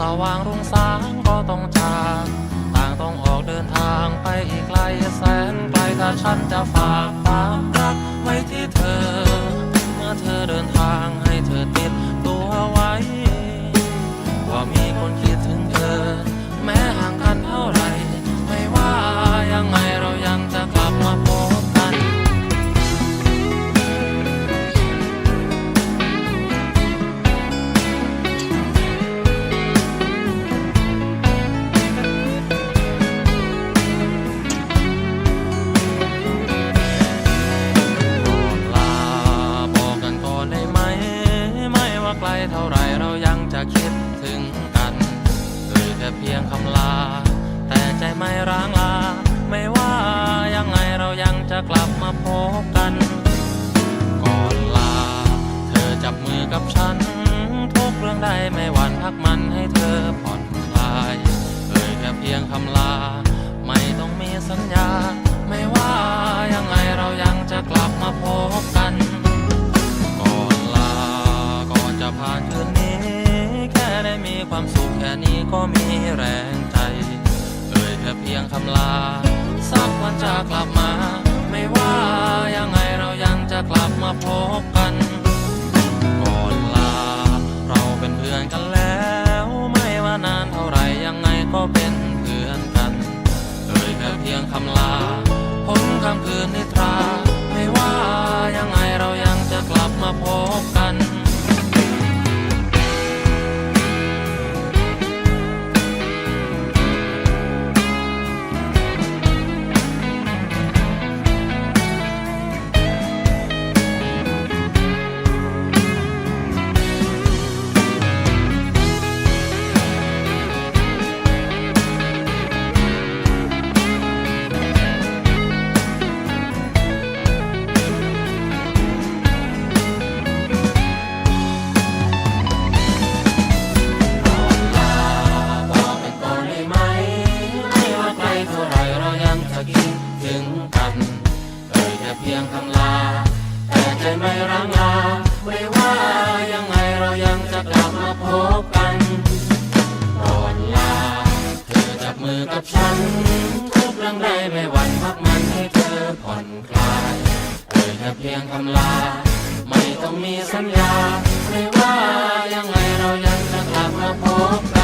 สางรุ่งสางก็ต้องจากต่างต้องออกเดินทางไปอีกไกลแสนไกลถ้าฉันจะฝาก ว่าไกลเท่าไรเรายังจะคิดถึงกันเอ่ยแค่เพียงคำลา แต่ใจไม่ร้างลา ไม่ว่ายังไงเรายังจะกลับมาพบกัน ก่อนลา เธอจับมือกับฉัน ทุกเรื่องใดไม่หวั่นพักมันให้เธอผ่อนคลายเอ่ยแค่เพียงคำลา ไม่ต้องมีสัญญา ไม่ว่ายังไงเรายังจะกลับมาพบกัน มีแรงใจ เอ่ยแค่เพียงคำลา สักวันจะกลับมา ไม่ว่ายังไงเรายังจะกลับมาพบกัน พียงคำลา แต่ใจไม่ร้งลาไม่ว่ายังไงเรายังจะกลับมาพบกันก่อนลา เธอจับมือกับฉัน ทุกเรื่องใดไม่หวั่นพักมันให้เธอผ่อนคลายเอ่ยแค่เพียงคำลา ไม่ต้องมีสัญญา ไม่ว่ายังไงเรายังจะกลับมาพบกัน